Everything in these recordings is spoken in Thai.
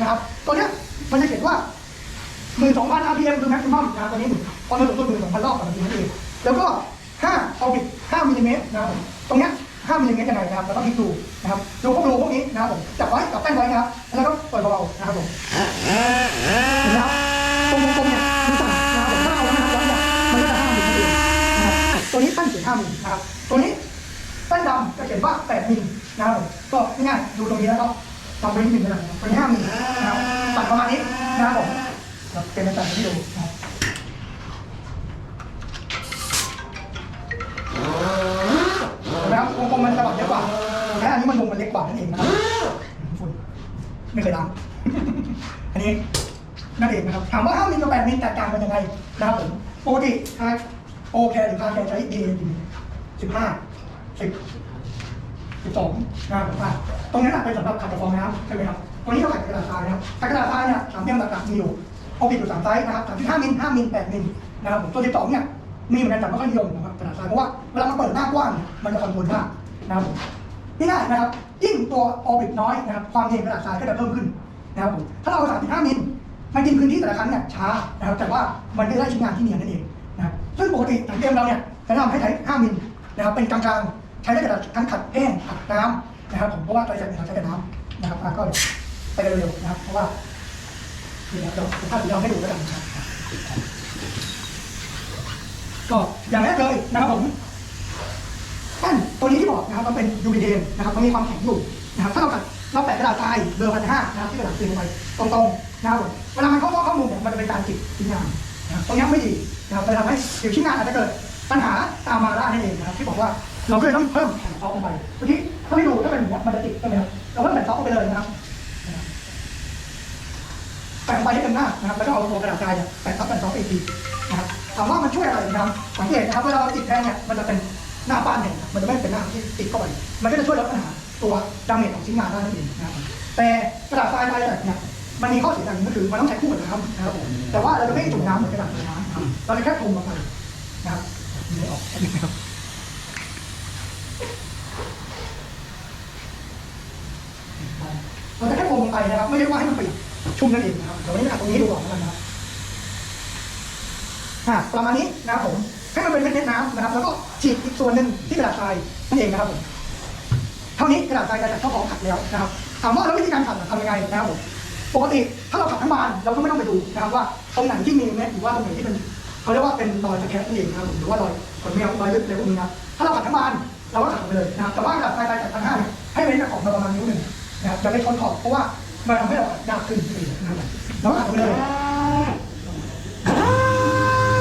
นะครับตัวเนี้ยมันจะเขียนว่าหมื่นสองพัน RPM คือ maximum นะครับตัวนี้ความเร็วสูงสุดหมื่นสองพันรอบต่อนาทีนั่นเองแล้วก็ห้าเอาบิดห้ามิลลิเมตรนะครับตรงเนี้ยห้ามิลลิเมตรยังไงนะครับแล้วก็พลิกดูนะครับดูพวกรูพวกนี้นะครับผมจับไว้จับแป้นไว้นะครับแล้วก็ปล่อยเบาๆนะครับผมเห็นไหมครับตรงตรงเนี่ยคือสั่งนะครับผมถ้าเอาแล้วนะครับมันก็จะห้ามิลนั่นเองนะครับตัวนี้ตั้งเขียนห้ามิลนะครับตัวนี้แป้นดำจะเขียนว่าแปดมิลนะครับผมก็ง่ายๆดูตรงนี้แล้วก็ จำไว้นิดนึงนะครับตัวนี้ห้ามิลนะครับตัดประมาณนี้นะครับผมครับเป็นอาจารย์ที่ดูนะครับเห็นไหมครับวงกลมมันจะบเยอะกว่าและอันนี้มันวงมันเล็กกว่านั่นเองนะครับฝุ่นไม่เคยล้างอันนี้นั่นเองนะครับถามว่าห้ามิลกับแปดมิลแตกต่างกันยังไงนะครับผมปกติใช้โอแคหรือคาแคร์ใช้ A สิบห้าสิบ สิบสองนะครับผมอะตรงนั้นะเป็นสำหรับขัดกระฟองน้ำใช่ไหมครับตัวนี้เราขัดกระดาษทรายนะครับกระดาษทรายเนี่ยสามเหลี่ยมหลักๆมีอยู่เอาผิดอยู่สามไซส์นะครับสามสิบห้ามิลห้ามิลแปดมิลนะครับผมตัวที่สองเนี่ยมีเหมือนกันแต่ไม่ค่อยนิยมนะครับกระดาษทรายเพราะว่าเวลามันเปิดหน้ากว้างเนี่ยมันจะคอนโทรลยากนะครับผมง่ายๆนะครับยิ่งตัวออบิทน้อยนะครับความเย็นกระดาษทรายก็จะเพิ่มขึ้นนะครับผมถ้าเราเอาสามสิบห้ามิลมันกินพื้นที่แต่ละครั้งเนี่ยช้านะครับแต่ว่ามันก็ได้ชิ้นงานที่เนียนนั่นเองนะครับซึ่งปกติถังเกมเราเนี่ยจะแนะนำให้ใช้ห้ามิลนะครับเป็นกลางๆ ใช้ได้กับทั้งขัดแห้งขัดน้ำนะครับผมเพราะว่าไตรเร็จเนี่ยเราใช้กับน้ำนะครับก็ไปเร็วๆนะครับ เพราะว่าเดี๋ยวเราภาพที่เราให้ดูแล้วกันนะครับก็อย่างแรกเลยนะครับผมแป้นตัวนี้ที่บอกนะครับมันเป็นยูบีเทนนะครับมันมีความแข็งอยู่นะครับถ้าเราตัดเราแปะกระดาษทรายเบอร์พันห้านะครับที่กระดาษตีลงไปตรงๆนะครับผมเวลามันเข้าข้อมูลเนี่ยมันจะเป็นการจิกชิ้นงานนะตรงนี้ไม่ดีนะครับจะทำให้เดี๋ยวชิ้นงานอาจจะเกิดปัญหาตามมาได้นั่นเองนะครับที่บอกว่า เราก็เลยต้องเพิ่มแผ่นซอฟต์ลงไปเมื่อกี้ถ้าไม่ดูถ้าเป็นอย่างนี้ยมันจะติดใช่ไหมครับเราเพิ่มแผ่นซอฟต์ลงไปเลยนะครับแปะลงไปให้เต็มหน้านะครับแล้วก็เอาตัวกระดาษทรายเนี่ยแปะทับแผ่นซอฟต์อีกทีนะครับถามว่ามันช่วยอะไรนะครับสังเกตนะครับเวลาเราติดแทนเนี่ยมันจะเป็นหน้าบ้านเนี่ยมันจะไม่เป็นหน้าที่ติดเข้าไปมันก็จะช่วยลดปัญหาตัวดาเมจของชิ้นงานได้นั่นเองนะครับแต่กระดาษทรายไดร์เนี่ยมันมีข้อเสียอย่างหนึงก็คือมันต้องใช้คู่กับน้ำนะครับผมแต่ว่าเราจะไม่จุ่มน้ำเหมือนกระดาษทรายนะครับเราจะแค่พรมลงไปนะครับไม่ออกนะครับ เราจะแค่โมลง ไปนะครับ ไม่ได้ว่าให้มันปียกชุ่มนั่นเองนะครับเดี๋ยววันนี้อัดตรงนี้ดูก่อนแล้วกันนะครับอะประมาณนี้นะครับผมให้มันเป็นเม็ดน้ำนะครับ แล้วก็ฉีดอีกส่วนหนึ่งที่กระดาษทรายนั่นเองนะครับผมเท่านี้กระดาษทรายจะจัดเข้าของขัดแล้วนะครับถามว่าแล้ววิธีการขัดทำยังไงนะครับผมปกติถ้าเราขัดทั้งบานเราก็ไม่ต้องไปดูนะครับว่าตรงไหนที่มีเม็ดหรือว่าตรงไหนที่เป็นเขาเรียกว่าเป็นรอยตะแคงนั่นเองนะครับผมหรือว่ารอยขนเมียวรอยลึกอะไรพวกนี้นะถ้าเราขัดทั้งบานเราก็ขัดไปเลยนะครับแต่ว่ากระดาษทรายจัดทั้งห้าเนี่ยให้เว้นกับของเราประมาณนิ้วหนึ่งนะครับจะไม่ชนขอบเพราะว่า มันทำให้เรายากขึ้นนั่นนะครับแล้วก็เลย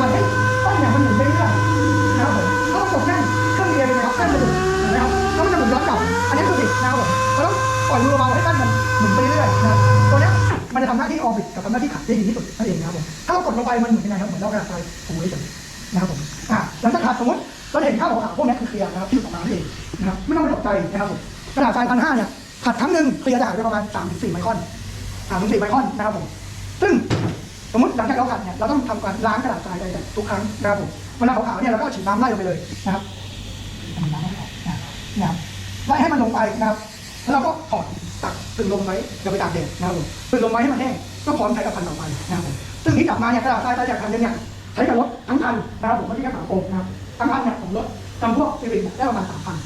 มันให้ต้นเนี่ยมันหมุนไปเรื่อยๆนะครับผมถ้าเรากแน่นเครื่องเรียนเลยนะครับแน่นจะหมุนเห็นไหมครับแล้วมันจะหมุนย้อนกลับ อันนี้คือผิดนะครับผมเราต้องปล่อยมือเบาให้แป้นมันหมุนไปเรื่อยๆนะครับตัวนี้มันจะทำหน้าที่ออบิทกับทำหน้าที่ขัดได้ดีที่สุดนั่นเองนะครับผมถ้าเรากดลงไปมันหมุนยังไงครับเหมือนเรากระดาษทรายถูเฉยๆนะครับผมอะหลังจากขัดสมมติเราเห็นข้าวขาวพวกนี้คือเคลียร์นะครับที่อยู่ตรงนั้นเองนะครับไม่ต้องไปตกใจนะครับผมกระดาษทรายพันห้าเนี่ย ขัดครั้งหนึ่งเคลียร์จะหายไปประมาณ3-4ถึงไมครอนสามถึงสี่ไมครอนนะครับผม ซึ่งสมมติหลังจากเราขัดเนี่ยเราต้องทำการล้างกระดาษทรายไปทุกครั้งนะครับผมเวลาขาวๆเนี่ยเราก็ฉีดน้ำไล่ลงไปเลยนะครับน้ำไล่ออกนะครับไล่ให้มันลงไปนะครับแล้วเราก็ถอดตักตึงลงไว้เดี๋ยวไปตากแดดนะครับผมตึงลงไว้ให้มันแห้งก็พร้อมใช้กับพันต่อไปนะครับผมซึ่งที่กลับมาเนี่ยกระดาษทรายจากพันเนี่ยใช้กับรถทั้งพันนะครับผมไม่ใช่แค่ฝาโปร่งนะครับทั้งพันเนี่ยผมลดจำพวกซีวิกได้ประมาณสามพัน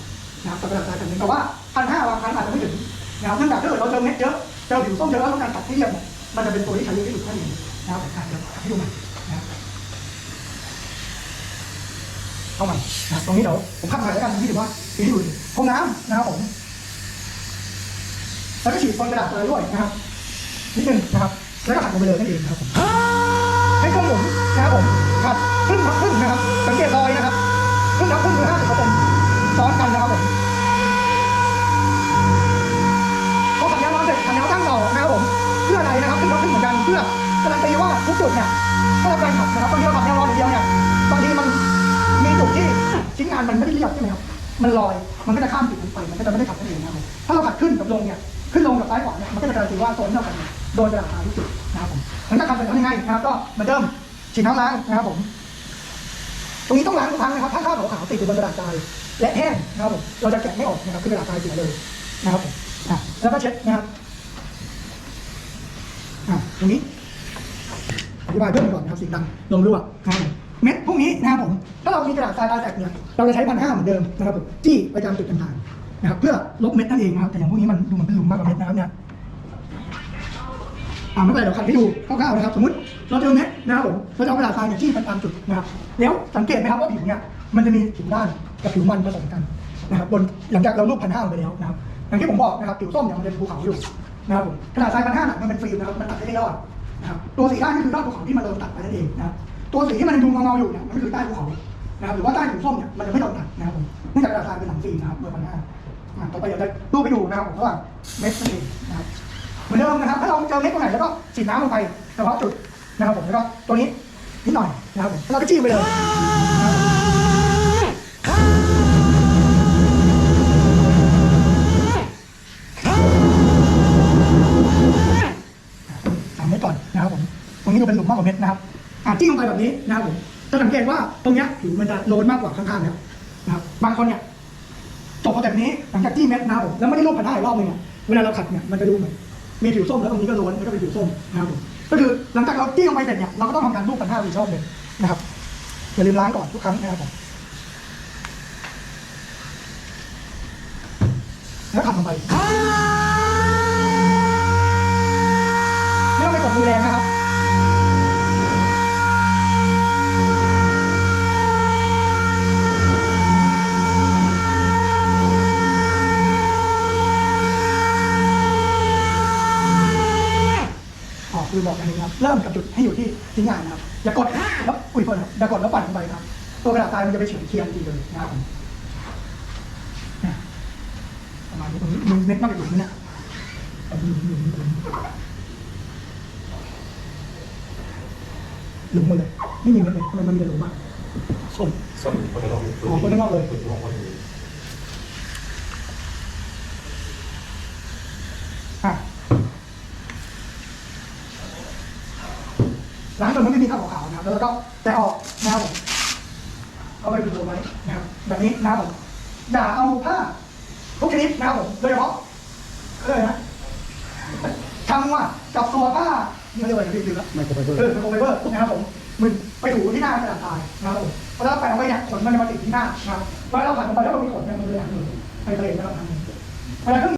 นะครับกับกระดาษทรายพันนึ่งแต่ว่า พันห้าบางครั้งอาจจะไม่ถึงนะครับเนื่องจากถ้าเกิดเราเจอเม็ดเยอะเจอผิวส้มเยอะแล้วต้องการตัดที่เรียบเนี่ยมันจะเป็นตัวที่ใช้เยอะที่สุดนั่นเองนะครับผมอะเดี๋ยวขัดให้ดูใหม่นะครับเข้าใหม่นะครับตรงนี้เดี๋ยวผมขับถ่ายแล้วกันที่ถือว่าที่ดูพรมน้ำนะครับผมแล้วก็ฉีดบนกระดาษเลยด้วยนะครับนิดนึงนะครับ แล้วก็ขัดลงไปเลยนั่นเองนะครับผมให้เครื่องหมุนนะครับผมขัดครึ่งทับครึ่งน การันตีว่าทุกจุดเนี่ยถ้าเราการขัดนะครับบางทีเราขัดยางร้อนอย่างเดียวเนี่ยบางทีมันมีจุดที่ชิ้นงานมันไม่ได้เรียบใช่ไหมครับมันลอยมันก็จะข้ามจุดนั้นไปมันก็จะไม่ได้ขัดนั่นเองนะครับผมถ้าเราขัดขึ้นกับลงเนี่ยขึ้นลงกับซ้ายขวาเนี่ยมันก็จะการันตีว่าโซนที่เราขัดเนี่ยโดนกระดาษทรายทุกจุดนะครับผมหลังจากขัดเสร็จแล้วยังไงนะครับก็เหมือนเดิมฉีดน้ำล้างนะครับผม ตรงนี้ต้องล้างทุกครั้งนะครับถ้าข้าวขาวติดอยู่บนกระดาษทรายและแห้งนะครับผมเราจะแกะไม่ออกนะครับคือกระดาษทรายเสียเลยนะครับผมแล้วก็เช็ดนะครับตรงนี้ ธิบายเพิ่มก่อนนะครับสีดังลมรั่วนะครับเม็ดพวกนี้นะครับผมถ้าเรามีกระดาษทรายลายแตกเนี่ยเราจะใช้พันห้าเหมือนเดิมนะครับผมจี้ไปตามจุดต่างๆนะครับเพื่อลบเม็ดนั่นเองนะครับแต่อย่างพวกนี้มันดูเหมือนเป็นหลุมมากกว่าเม็ดนะครับเนี่ยอ่าไม่เป็นไรเดี๋ยวคันให้ดูคร่าวๆนะครับสมมติเราเจอเม็ดนะครับผมเราจะเอากระดาษทรายเนี่ยจี้ไปตามจุดนะครับแล้วสังเกตไหมครับว่าผิวเนี่ยมันจะมีผิวด้านกับผิวมันผสมกันนะครับบนหลังจากเราลูบพันห้าไปแล้วนะครับอย่างที่ผมบอกนะครับผิวส้มเนี่ยมันเป็นภูเขาอยู่นะครับผมกระดาษทรายพันห้ามันเป็นฟิล์มนะครับมันตัดได้ไม่ยอด นะครับตัวสีด้ก็คือยอดภูเขาที่มันโดนตัดไปนั่นเองนะครับตัวสีที่มันดูเงาๆอยู่เนี่ยมันก็คือใต้ภูเขานะครับหรือว่าใต้ผิวส้มเนี่ยมันจะไม่โดนตัดนะครับผมเนื่องจากระดาษทรายเป็นหนังสีนะครับเบอร์พันห้าอ่าต่อไปเดี๋ยวจะรูปไปดูนะครับผมว่าเม็ดนั่นเองนะครับเหมือนเดิมนะครับถ้าเราเจอเม็ดตรงไหนแล้วก็ฉีดน้ำลงไปเฉพาะจุดนะครับผมแล้วก็ตัวนี้นิดหน่อยนะครับผมแล้วเราก็จิ้มไปเลย นี้ดูเป็นหลุมมากกว่าเม็ดนะครับอะจิ้มลงไปแบบนี้นะครับผมจะสังเกตว่าตรงเนี้ยผิวมันจะโลนมากกว่าข้างๆแล้วนะครับบางคนเนี่ยจบแบบนี้หลังจากจี้เม็ดนะครับผมแล้วไม่ได้ลบพันห้าอีกรอบนึงอะเวลาเราขัดเนี่ยมันจะดูเหมือนมีผิวส้มแล้วตรงนี้ก็โลนแล้วก็เป็นผิวส้มนะครับผมก็คือหลังจากเราจี้ลงไปเสร็จเนี่ยเราก็ต้องทำการลูบพันห้าอีกรอบหนึ่งนะครับอย่าลืมล้างก่อนทุกครั้งนะครับผมแล้วขัดลงไป ที่ที่งานนะครับอย่ากดแล้วอุ้ยเพิ่นครับอย่ากดแล้วปั่นลงไปครับ ตัวกระดาษทรายมันจะไปเฉือนเคียงทีเลยนะครับผมเนี่ยประมาณนี้ตรงนี้มีเม็ดมากกว่าหลุมไหมเนี่ยเอาหลุมหลุมหลุมหลุมหมดเลยไม่มีเม็ดเลยทำไมมันมีแต่หลุมอะส้มส้มคนละรอบอ๋อคนละรอบเลยคนละรอบคนละรอบอ่ ล้างจนมันไม่มีข้าวขาวๆนะครับแล้วก็แต่ออกนะครับผมเอาไปดูตัวไว้นะครับแบบนี้นะครับผมอย่าเอาผ้าทุกชนิดนะครับผมโดยเฉพาะก็เลยนะทำว่ากับตัวผ้าไม่เรียกว่าอะไรพี่ลืมแล้วไม่ครไปเบอเออร์เป็นโคเวอร์นะครับผมมึงไปถูที่หน้ากระดาษทรายนะครับผมพอเราแปะเอาไว้เนี่ยขนมันจะมาติดที่หน้านะครับเวลาเราผัดลงไปแล้วเรามีขนเนี่ยมันจะไหลไปเลยนะครับเวลาเครื่อง